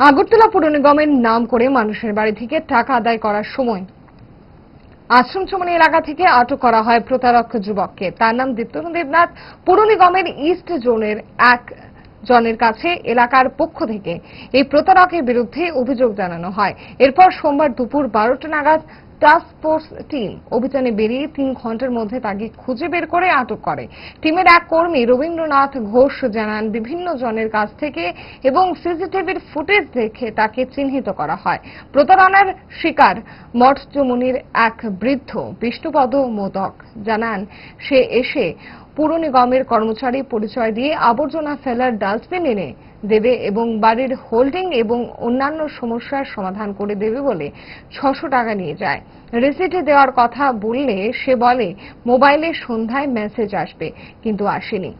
আগরতলা পুর নিগমের নাম করে মানুষের বাড়ি থেকে টাকা আদায় করার সময় আশ্রম চমনি এলাকা থেকে আটক করা হয় প্রতারক যুবককে। তার নাম দীপ্তন দেবনাথ। পুর নিগমের ইস্ট জোনের এক জনের কাছে এলাকার পক্ষ থেকে এই প্রতারকের বিরুদ্ধে অভিযোগ জানানো হয়। এরপর সোমবার দুপুর বারোটা নাগাদ টাস্ক ফোর্স টিম অভিযানে বেরিয়ে তিন ঘণ্টার মধ্যে তাকে খুঁজে বের করে আটক করে। টিমের এক কর্মী রবীন্দ্রনাথ ঘোষ জানান, বিভিন্ন জনের কাছ থেকে এবং সিসিটিভির ফুটেজ দেখে তাকে চিহ্নিত করা হয়। প্রতারণার শিকার মঠ মঠচমনির এক বৃদ্ধ বিষ্ণুপদ মোদক জানান, সে এসে পুর নিগমের কর্মচারী পরিচয় দিয়ে আবর্জনা ফেলার ডাস্টবিন এনে দেবে এবং বাড়ির হোল্ডিং এবং অন্যান্য সমস্যার সমাধান করে দেবে বলে ছশো টাকা নিয়ে যায়। রিসিটে দেওয়ার কথা বললে সে বলে মোবাইলে সন্ধ্যায় মেসেজ আসবে। কিন্তু আসেনি।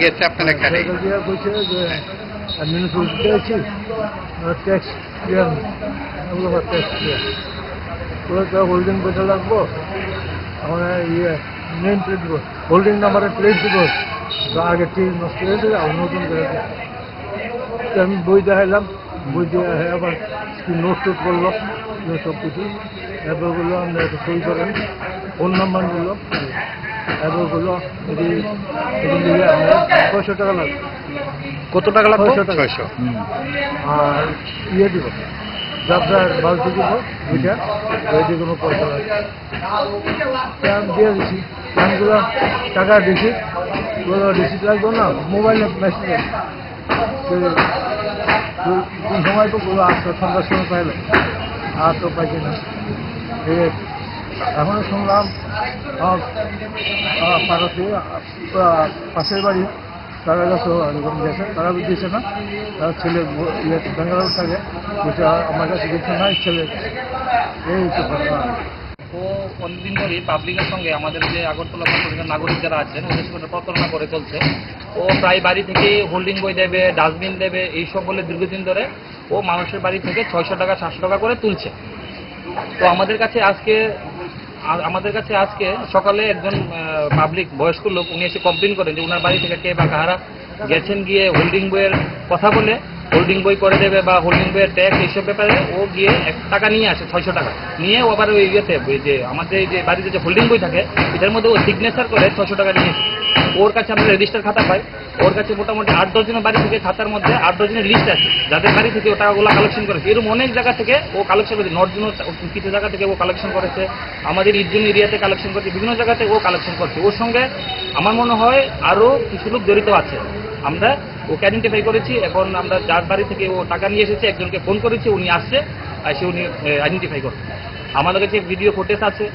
গেছে আপনার এখানে। হোল্ডিং লাগবো আমার ইয়ে নেম প্লেট হোল্ডিং নাম্বারের প্লেট দিব তো আগে ঠিক নষ্ট হয়ে যাবে আর নতুন করে। তো আমি বই দেখাইলাম বই দিয়ে আবার নোট টোট করল সব কিছু এরপর বলল আপনি একটা সই করেন ফোন নাম্বার এরপর বলল যদি দিলে আপনার ছয়শো টাকা লাগবে কত টাকা লাগবে। ছয়শো। আর ইয়ে দিব যাত্রার বালতি দিব দুইটা ওইটি কোনো পয়সা লাগবে দিয়ে দিচ্ছি দামগুলো টাকা রিসিট রিসিট লাগবে না মোবাইলে মেসেজ কোন সময় তো বলো আসতো সন্ধ্যার সময় পাইলে। আর তো পাইছি না। এখনও শুনলাম পাড়াতে পাশের বাড়ি। তারা কাছে এরকম গেছে তারা দিয়েছে না, তার ছেলে ইয়ে বেঙ্গালোর থাকে, যেটা আমার কাছে কিছু নাই, ছেলে এই তো ও অনেকদিন ধরেই পাবলিকের সঙ্গে আমাদের যে আগরতলা নাগরিক যারা আছেন, ওদের সঙ্গে প্রতারণা করে চলছে। ও প্রায় বাড়ি থেকে হোল্ডিং বই দেবে ডাস্টবিন দেবে এইসব বলে দীর্ঘদিন ধরে ও মানুষের বাড়ি থেকে ছয়শো টাকা, সাতশো টাকা করে তুলছে। তো আমাদের কাছে আজকে আমাদের কাছে আজকে সকালে একজন পাবলিক বয়স্ক লোক, উনি এসে কমপ্লেন করেন যে উনার বাড়ি থেকে কে বা কাহারা গেছেন গিয়ে হোল্ডিং বইয়ের কথা বলে হোল্ডিং বই করে দেবে বা হোল্ডিং বইয়ের ট্যাক্স এইসব ব্যাপারে ও গিয়ে এক টাকা নিয়ে আসে, ছয়শো টাকা। নিয়ে ও আবার ওই ইয়েতে যে আমাদের যে বাড়িতে যে হোল্ডিং বই থাকে, এটার মধ্যে ও সিগনেচার করে ছশো টাকা নিয়ে ওর কাছে আমরা রেজিস্টার খাতা পাই ওর কাছে মোটামুটি আট দশজনের বাড়ি থেকে খাতার মধ্যে আট দশজনের লিস্ট আছে যাদের বাড়ি থেকে ও টাকাগুলো কালেকশন করেছে এরকম অনেক জায়গা থেকে ও কালেকশন করেছে। নর্থ জোন কিছু জায়গা থেকে ও কালেকশন করেছে। আমাদের ইজুন এরিয়াতে কালেকশন করেছে। বিভিন্ন জায়গাতে ও কালেকশন করছে। ওর সঙ্গে আমার মনে হয় আরও কিছু লোক জড়িত আছে। আমরা ওকে আইডেন্টিফাই করেছি। এখন আমরা যার বাড়ি থেকে ও টাকা নিয়ে এসেছে একজনকে ফোন করেছি উনি আসছে আর সে উনি আইডেন্টিফাই করছে। আমাদের কাছে ভিডিও ফুটেজ আছে।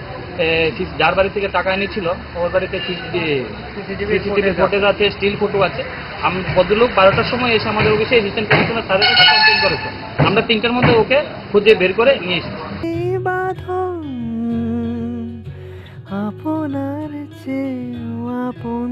যার বাড়ি থেকে টাকা এনেছিল ওর বাড়িতে সিসিটিভি ফুটেজ আছে স্টিল ফটো আছে। আমি ভদ্রলোক বারোটার সময় এসে আমাদের অফিসে রিসেন্ট কমিশনার স্যারের কাছে কমপ্লেন করেছে। আমরা তিনটার মধ্যে ওকে খুঁজে বের করে নিয়ে এসেছি। আপনার চেয়েও আপন।